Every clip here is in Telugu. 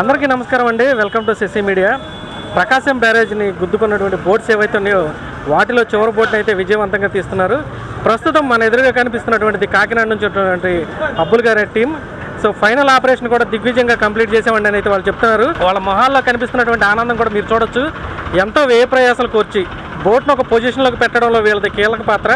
అందరికీ నమస్కారం అండి. Welcome to CC media. Prakasam బ్యారేజ్ని గుద్దుకున్నటువంటి బోట్స్ ఏవైతే ఉన్నాయో వాటిలో చివరి బోట్ని అయితే విజయవంతంగా తీస్తున్నారు. ప్రస్తుతం మన ఎదురుగా కనిపిస్తున్నటువంటిది కాకినాడ నుంచి ఉన్నటువంటి అబ్బుల్ గారి టీం. సో ఫైనల్ ఆపరేషన్ కూడా దిగ్విజయంగా కంప్లీట్ చేసామండి అని అయితే వాళ్ళు చెప్తున్నారు. వాళ్ళ మొహాల్లో కనిపిస్తున్నటువంటి ఆనందం కూడా మీరు చూడొచ్చు. ఎంతో వ్యయ ప్రయాసాలు కోర్చి బోట్ను ఒక పొజిషన్లోకి పెట్టడంలో వీళ్ళది కీలక పాత్ర.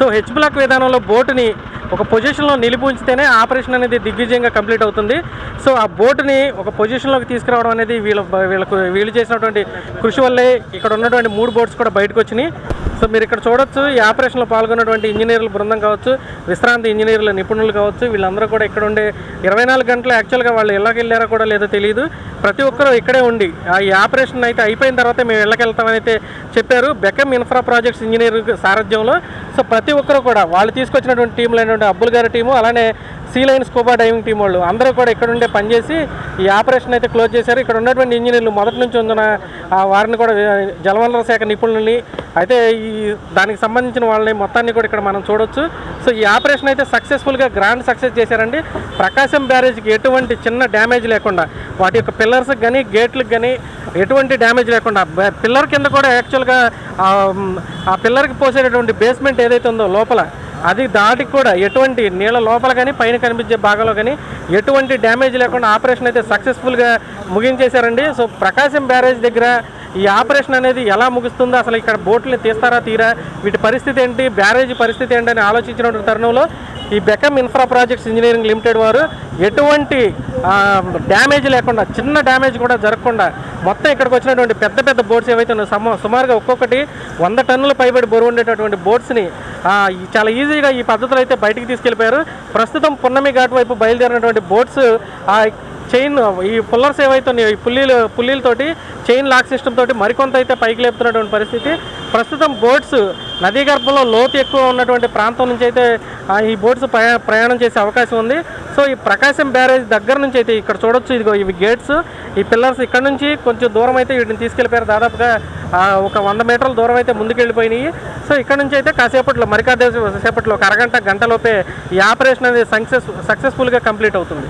సో హెచ్ బ్లాక్ విధానంలో బోటుని ఒక పొజిషన్లో నిలిపి ఉంచితేనే ఆపరేషన్ అనేది దిగ్విజయంగా కంప్లీట్ అవుతుంది. సో ఆ బోటుని ఒక పొజిషన్లోకి తీసుకురావడం అనేది వీళ్ళ వీళ్ళకు వీళ్ళు చేసినటువంటి కృషి వల్లే ఇక్కడ ఉన్నటువంటి మూడు బోట్స్ కూడా బయటకు వచ్చినాయి. సో మీరు ఇక్కడ చూడొచ్చు ఈ ఆపరేషన్లో పాల్గొన్నటువంటి ఇంజనీర్ల బృందం కావచ్చు విశ్రాంతి ఇంజనీర్ల నిపుణులు కావచ్చు వీళ్ళందరూ కూడా ఇక్కడ ఉండే ఇరవై నాలుగు గంటలు యాక్చువల్గా వాళ్ళు ఇళ్ళకి వెళ్ళారో కూడా లేదో తెలియదు ప్రతి ఒక్కరూ ఇక్కడే ఉండి ఆ ఈ ఆపరేషన్ అయితే అయిపోయిన తర్వాత మేము వెళ్ళకెళ్తామని అయితే చెప్పారు. బెకమ్ ఇన్ఫ్రా ప్రాజెక్ట్స్ ఇంజనీర్ సారథ్యంలో. సో ప్రతి ఒక్కరు కూడా వాళ్ళు తీసుకొచ్చినటువంటి టీంలు అయినటువంటి అబ్బుల్ గారి టీము అలానే sea line scuba diving team వాళ్ళు అందరూ కూడా ఇక్కడ ఉండే పనిచేసి ఈ ఆపరేషన్ అయితే క్లోజ్ చేశారు. ఇక్కడ ఉన్నటువంటి ఇంజనీర్లు మొదటి నుంచి ఉన్న ఆ వారిని కూడా జలవనరుల శాఖ నిపుణులని అయితే ఈ దానికి సంబంధించిన వాళ్ళని మొత్తాన్ని కూడా ఇక్కడ మనం చూడొచ్చు. సో ఈ ఆపరేషన్ అయితే సక్సెస్ఫుల్గా గ్రాండ్ సక్సెస్ చేశారండి. ప్రకాశం బ్యారేజ్కి ఎటువంటి చిన్న డ్యామేజ్ లేకుండా వాటి యొక్క పిల్లర్స్కి కానీ గేట్లకు కానీ ఎటువంటి డ్యామేజ్ లేకుండా పిల్లర్ కింద కూడా యాక్చువల్గా ఆ పిల్లర్కి పోసేటటువంటి బేస్మెంట్ ఏదైతే ఉందో లోపల అది దాటికి కూడా ఎటువంటి నీళ్ళ లోపల కానీ పైన కనిపించే భాగంలో కానీ ఎటువంటి డ్యామేజ్ లేకుండా ఆపరేషన్ అయితే సక్సెస్ఫుల్గా ముగించేశారండి. సో ప్రకాశం బ్యారేజ్ దగ్గర ఈ ఆపరేషన్ అనేది ఎలా ముగుస్తుందో? అసలు ఇక్కడ బోట్ని తీస్తారా తీరా? వీటి పరిస్థితి ఏంటి? బ్యారేజ్ పరిస్థితి ఏంటి అని ఆలోచించినటువంటి తరుణంలో ఈ Bekem infra projects engineering limited వారు ఎటువంటి డ్యామేజ్ లేకుండా చిన్న డ్యామేజ్ కూడా జరగకుండా మొత్తం ఇక్కడికి వచ్చినటువంటి పెద్ద పెద్ద బోట్స్ ఏవైతే ఉన్నాయో సుమారుగా ఒక్కొక్కటి వంద టన్నుల పైబడి బరువు ఉండేటటువంటి బోట్స్ని చాలా ఈజీగా ఈ పద్ధతిలో అయితే బయటికి తీసుకెళ్ళిపోయారు. ప్రస్తుతం పున్నమి ఘాట్ వైపు బయలుదేరినటువంటి బోట్స్ చైన్ ఈ పుల్లర్స్ ఏవైతే ఉన్నాయో ఈ పుల్లీలు పుల్లీలతోటి చైన్ లాక్ సిస్టమ్ తోటి మరికొంత అయితే పైకి లేపుతున్నటువంటి పరిస్థితి. ప్రస్తుతం బోట్స్ నదీ గర్భంలో లోతు ఎక్కువ ఉన్నటువంటి ప్రాంతం నుంచి అయితే ఈ బోట్స్ ప్రయాణం చేసే అవకాశం ఉంది. సో ఈ ప్రకాశం బ్యారేజ్ దగ్గర నుంచి అయితే ఇక్కడ చూడొచ్చు. ఇదిగో ఇవి గేట్స్. ఈ పిల్లర్స్ ఇక్కడ నుంచి కొంచెం దూరం అయితే వీటిని తీసుకెళ్ళిపోయారు. దాదాపుగా ఒక వంద మీటర్ల దూరం అయితే ముందుకెళ్ళిపోయినాయి. సో ఇక్కడ నుంచి అయితే కాసేపట్లో మరి సేపట్లో ఒక అరగంట గంటలోపే ఈ ఆపరేషన్ అనేది సక్సెస్ సక్సెస్ఫుల్గా కంప్లీట్ అవుతుంది.